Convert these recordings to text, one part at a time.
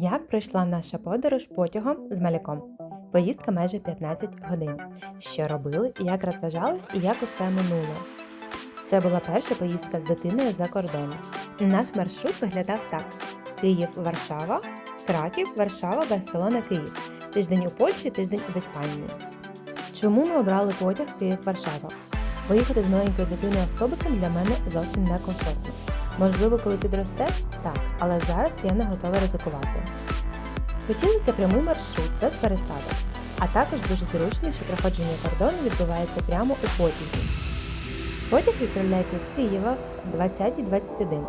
Як пройшла наша подорож потягом з маляком? Поїздка майже 15 годин. Що робили, як розважались і як усе минуло. Це була перша поїздка з дитиною за кордон. Наш маршрут виглядав так: Київ, Варшава, Краків, Варшава, Барселона, Київ. Тиждень у Польщі, тиждень в Іспанії. Чому ми обрали потяг Київ-Варшава? Поїхати з маленькою дитиною автобусом для мене зовсім не комфортно. Можливо, коли підросте, так, але зараз я не готова ризикувати. Хотілося прямий маршрут без пересадок, а також дуже зручно, що проходження кордону відбувається прямо у потязі. Потяг відправляється з Києва в 20.21.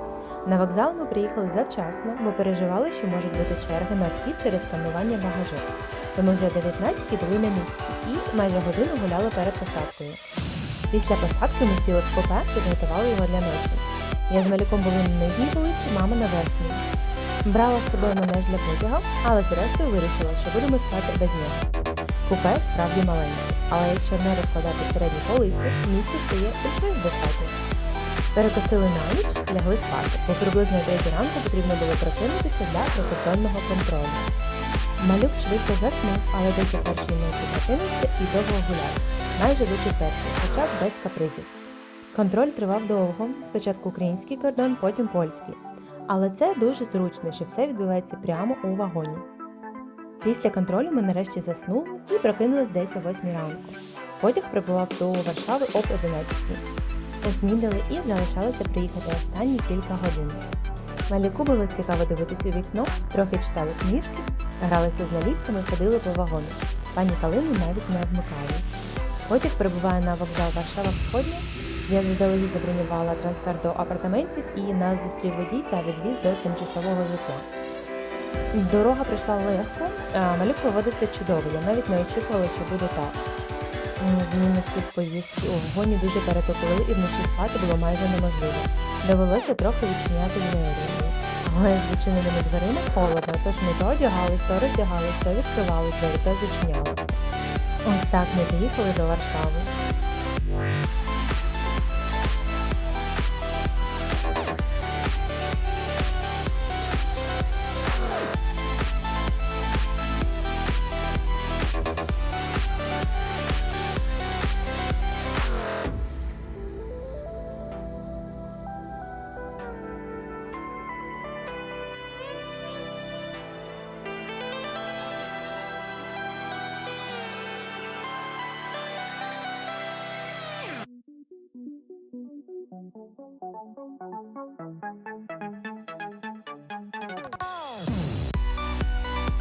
На вокзал ми приїхали завчасно, бо переживали, що можуть бути черги на вхід через сканування багажу. Тому вже о 19 були на місці і майже годину гуляли перед посадкою. Після посадки ми сіли в купе, підготували його для ночі. Я з малюком були на нижній вулиці, мама на верхній. Брала з собою манеж для потяга, але зрештою вирішила, що будемо спати без нього. Купе справді маленьке, але якщо не розкладати середні полиці, місце стає більш достатньо. Перекосили на ніч, лягли спати, бо приблизно 3 ранку потрібно було прокинутися для прикордонного контролю. Малюк швидко заснув, але десь о першій ночі прокинувся і довго гуляв, майже до четвертої, хоча без капризів. Контроль тривав довго, спочатку український кордон, потім польський. Але це дуже зручно, що все відбувається прямо у вагоні. Після контролю ми нарешті заснули і прокинулись десь о 8 ранку. Потяг прибував до Варшави об 11. Поснідали і залишалося приїхати останні кілька годин. Маліку було цікаво дивитись у вікно, трохи читали книжки, гралися з наліпками, ходили по вагону. Пані Калину навіть не вмикали. Потяг прибуває на вокзал Варшава Сходня. Я заздалегідь забронювала трансфер до апартаментів і нас зустрів водій та відвіз до тимчасового житла. Дорога пройшла легко, малюк поводився чудово, я навіть не очікувала, що буде так. Зміни слід поїздки у вагоні дуже перетопили і вночі спати було майже неможливо. Довелося трохи відчиняти двері. Але з відчиненими дверима холодно, тож ми то одягались, то роздягались, то відкривали двері, то зачиняли. Ось так ми доїхали до Варшави.